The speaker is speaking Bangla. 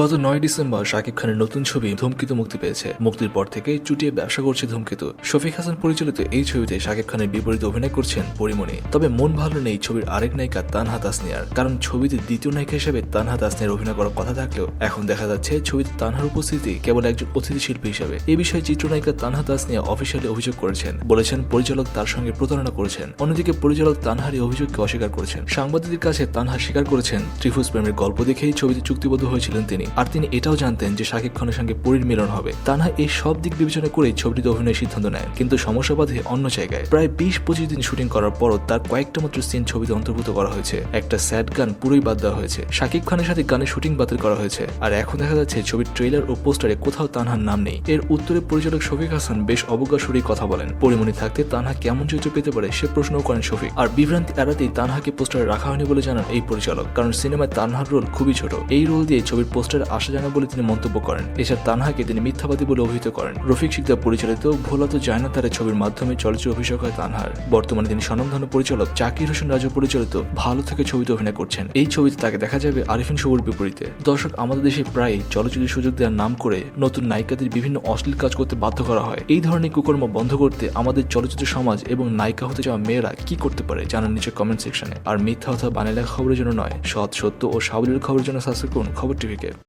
গত নয় ডিসেম্বর শাকিব খানের নতুন ছবি ধূমকেতু মুক্তি পেয়েছে। মুক্তির পর থেকে চুটিয়ে ব্যবসা করছে ধূমকেতু। শফিক হাসান পরিচালিত এই ছবিতে শাকিব খানের বিপরীত অভিনয় করছেন পরিমণি। তবে মন ভালো নেই ছবির আরেক নায়িকা তানহা তাসনিয়ার। কারণ ছবিতে দ্বিতীয় নায়িকা হিসেবে তানহা তাসনিয়ার অভিনয় করার কথা থাকলেও এখন দেখা যাচ্ছে ছবিতে তানহার উপস্থিতি কেবল একজন অতিথি শিল্পী হিসেবে। এ বিষয়ে চিত্রনায়িকা তানহা তাসনিয়া অফিসিয়ালি অভিযোগ করেছেন। বলেছেন পরিচালক তার সঙ্গে প্রতারণা করেছেন। অন্যদিকে পরিচালক তানহার অভিযোগকে অস্বীকার করেছেন। সাংবাদিকদের কাছে তানহা স্বীকার করেছেন। ত্রিভুজ প্রেমের গল্প দেখেই ছবিতে চুক্তিবদ্ধ হয়েছিলেন তিনি। আর তিনি এটাও জানতেন যে শাকিব খানের সঙ্গে পরির মিলন হবে। তানহা এই সব দিক বিবেচনা করে ছবিটিতে অভিনয়ের সিদ্ধান্ত নেয়। কিন্তু সমস্যা বাধে অন্য জায়গায়। প্রায় বিশ পঁচিশ দিন শুটিং করার পরও তার কয়েকটা মাত্র সিন ছবিতে অন্তর্ভুক্ত করা হয়েছে। একটা স্যাড গান পুরোই বাদ দেওয়া হয়েছে। শাকিব খানের সাথে গানের শুটিং বাতিল করা হয়েছে। আর এখন দেখা যাচ্ছে ছবির ট্রেলার ও পোস্টারে কোথাও তানহার নাম নেই। এর উত্তরে পরিচালক শফিক হাসান বেশ অবজ্ঞা সুরে কথা বলেন। পরিমণি থাকতে তানহা কেমন চরিত্র পেতে পারে সে প্রশ্নও করেন শফিক। আর বিভ্রান্তি এড়াতেই তানহাকে পোস্টারে রাখা হয়নি বলে জানান এই পরিচালক। কারণ সিনেমায় তানহার রোল খুবই ছোট। এই রোল দিয়ে ছবির পোস্টারে আসা জানা বলে তিনি মন্তব্য করেন। এছাড়া তানহাকে তিনি মিথ্যাবাদী বলে অভিহিত করেন। রফিক শিকদার পরিচালিত ভোলা তো যায় না ছবির মাধ্যমে চলচ্চিত্র অভিষেক হয় তানহার। বর্তমানে তিনি স্বনামধন্য পরিচালক জাকির হোসেন রাজু পরিচালিত ভালো থেকে ছবিতে অভিনয় করছেন। এই ছবিতে তাকে দেখা যাবে আরিফিন শুভর বিপরীতে। দর্শক, আমাদের দেশে প্রায় চলচ্চিত্র সুযোগ দেওয়ার নাম করে নতুন নায়িকাদের বিভিন্ন অশ্লীল কাজ করতে বাধ্য করা হয়। এই ধরনের কুকর্ম বন্ধ করতে আমাদের চলচ্চিত্র সমাজ এবং নায়িকা হতে যাওয়া মেয়েরা কি করতে পারে জানান নিচে কমেন্ট সেকশনে আর মিথ্যা অথবা বানিয়ে খবরের জন্য নয়, সৎ সত্য ও সাবলীল খবরের জন্য সাবস্ক্রাইব করুন খবর টিভিকে।